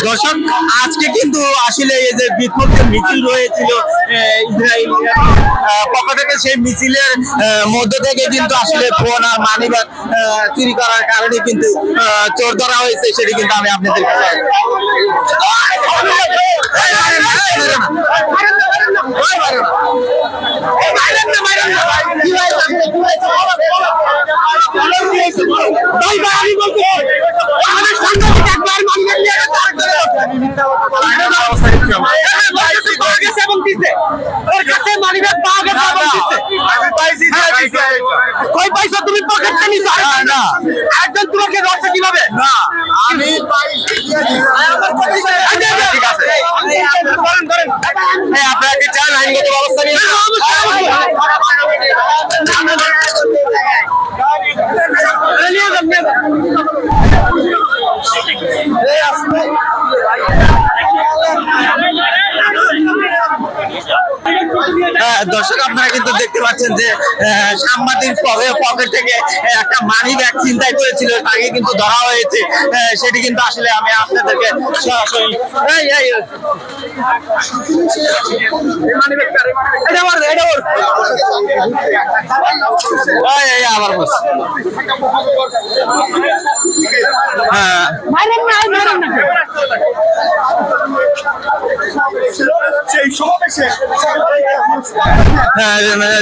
দর্শক আজকে কিন্তু আসলে এই যে বিক্ষোভ যে মিছিল রয়েছিল ইসরায়েল পক্ষ থেকে সেই মিছিলের মধ্য থেকে কিন্তু আসলে ফোন আর মানি ব্যাগ চুরি করার কারণে কিন্তু চোর ধরা হয়েছে সেটি কিন্তু আমি আপনাদের কই পয়সা তুমি পকেটে নিছো না একজন তোমাকে ধরছে কীভাবে না আমি আপনারা কি চান আইনগত ব্যবস্থা নিয়ে যান নিয়ে যান হ্যাঁ, দর্শক, আপনারা কিন্তু দেখতে পাচ্ছেন যে সাংবাদিক পকে- পকেট থেকে একটা মানি ব্যাগ চিন্তাই করেছিল, তাকে কিন্তু ধরা হয়েছে। সেটি কিন্তু আসলে আমি আপনাদেরকে সরাসরি আবার। হ্যাঁ।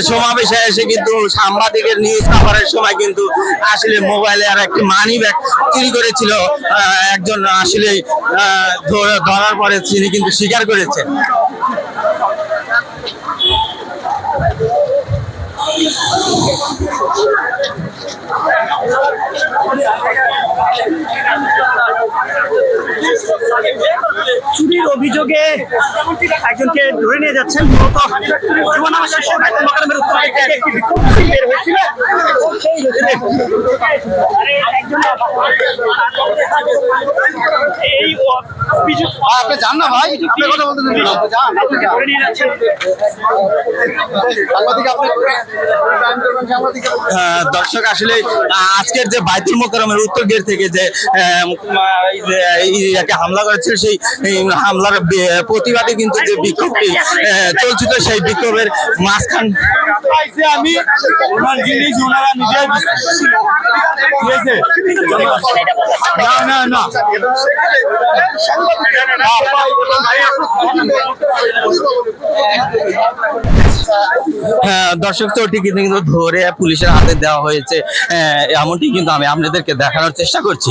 সমাবেশে এসে কিন্তু সাংবাদিকের নিউজ কাভারের সময় কিন্তু আসলে মোবাইলে আর একটি মানি ব্যাগ চুরি করেছিল একজন আসলে ধরার পরে তিনি কিন্তু স্বীকার করেছেন। Vai, vai, vai. চুরির অভিযোগে একজনকে ধরে নিয়ে যাচ্ছেন মূলত এই অভিযোগ আপনি যান না ভাই আপনি কথা বলতে যান। ধরে নিয়ে আহ, দর্শক আসলে আজকের যে বাইতুল মোকারমের উত্তর গেট থেকে যে হামলা করেছিল সেই হামলার প্রতিবাদে কিন্তু যে বিক্ষোভটি চলছিল, সেই বিক্ষোভের মাঝখান আমি ওনার জিনিস ওনারা দর্শক চোরটি কিন্তু ধরে পুলিশের হাতে দেওয়া হয়েছে এমনটি কিন্তু আমি আপনাদেরকে দেখানোর চেষ্টা করছি।